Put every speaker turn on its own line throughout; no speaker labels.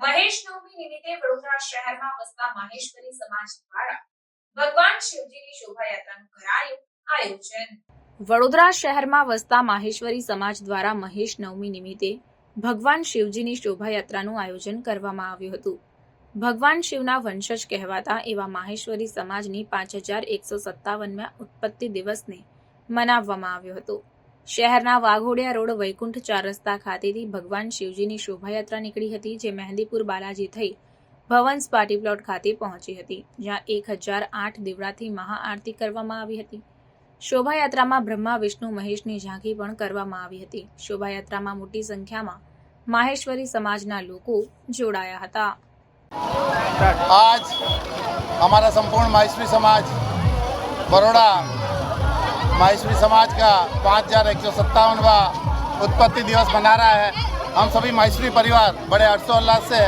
મહેશ નવમી નિમિત્તે વડોદરા શહેરમાં વસતા મહેશ્વરી સમાજ દ્વારા ભગવાન શિવજીની શોભાયાત્રાનું કરાયું આયોજન. વડોદરા શહેરમાં વસતા માહેશ્વરી સમાજ દ્વારા મહેશ નવમી નિમિત્તે ભગવાન શિવજીની શોભાયાત્રાનું આયોજન કરવામાં આવ્યું હતું. ભગવાન શિવના વંશજ કહેવાતા એવા માહેશ્વરી સમાજની પાંચ હજાર એકસો સત્તાવનમાં ઉત્પત્તિ દિવસને મનાવવામાં આવ્યો હતો. શહેરના વાઘોડિયા રોડ વૈકુંઠ ચાર રસ્તા ખાતેથી ભગવાન શિવજીની શોભાયાત્રા નીકળી હતી, જે મહેંદીપુર બાલાજી થઈ ભવન્સ પાર્ટી પ્લોટ ખાતે પહોંચી હતી, જ્યાં એક હજાર આઠ દીવડાથી મહાઆરતી કરવામાં આવી હતી. શોભાયાત્રામાં બ્રહ્મા, વિષ્ણુ, મહેશની ઝાંખી પણ કરવામાં આવી હતી. શોભાયાત્રામાં મોટી સંખ્યામાં માહેશ્વરી સમાજના લોકો જોડાયા હતા.
આજ અમારા સંપૂર્ણ માહેશ્વરી સમાજ, બરોડા माहेश्वरी समाज का पाँच हज़ार एक सौ सत्तावनवा उत्पत्ति दिवस मना रहा है। हम सभी माहेश्वरी परिवार बड़े हर्षोल्लास से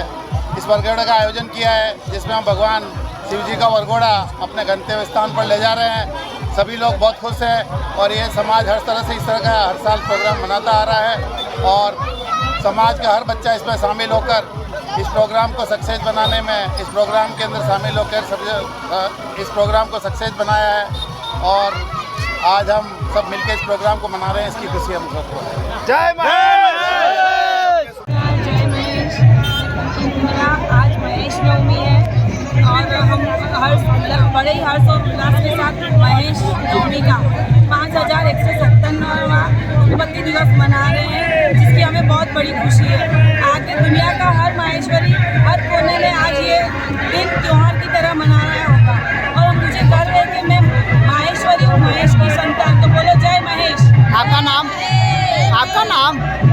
इस वरघोड़े का आयोजन किया है, जिसमें हम भगवान शिव जी का वरघोड़ा अपने गंतव्य स्थान पर ले जा रहे हैं। सभी लोग बहुत खुश हैं और ये समाज हर तरह से इस तरह का हर साल प्रोग्राम मनाता आ रहा है और समाज का हर बच्चा इसमें शामिल होकर इस प्रोग्राम को सक्सेस बनाने में इस प्रोग्राम के अंदर शामिल होकर सब इस प्रोग्राम को सक्सेस बनाया है और आज हम सब मिलकर इस प्रोग्राम को मना रहे हैं इसकी खुशी हम सबको है
जय महेश मेरा आज महेश नवमी है और हम हर बड़े ही हर्ष और उल्लास के साथ महेश नवमी का पाँच हज़ार एक सौ सत्तानवा उत्पत्ति दिवस मना रहे हैं जिसकी हमें बहुत बड़ी खुशी है। आगे दुनिया का हर माहेश्वरी।
नाम आपका नाम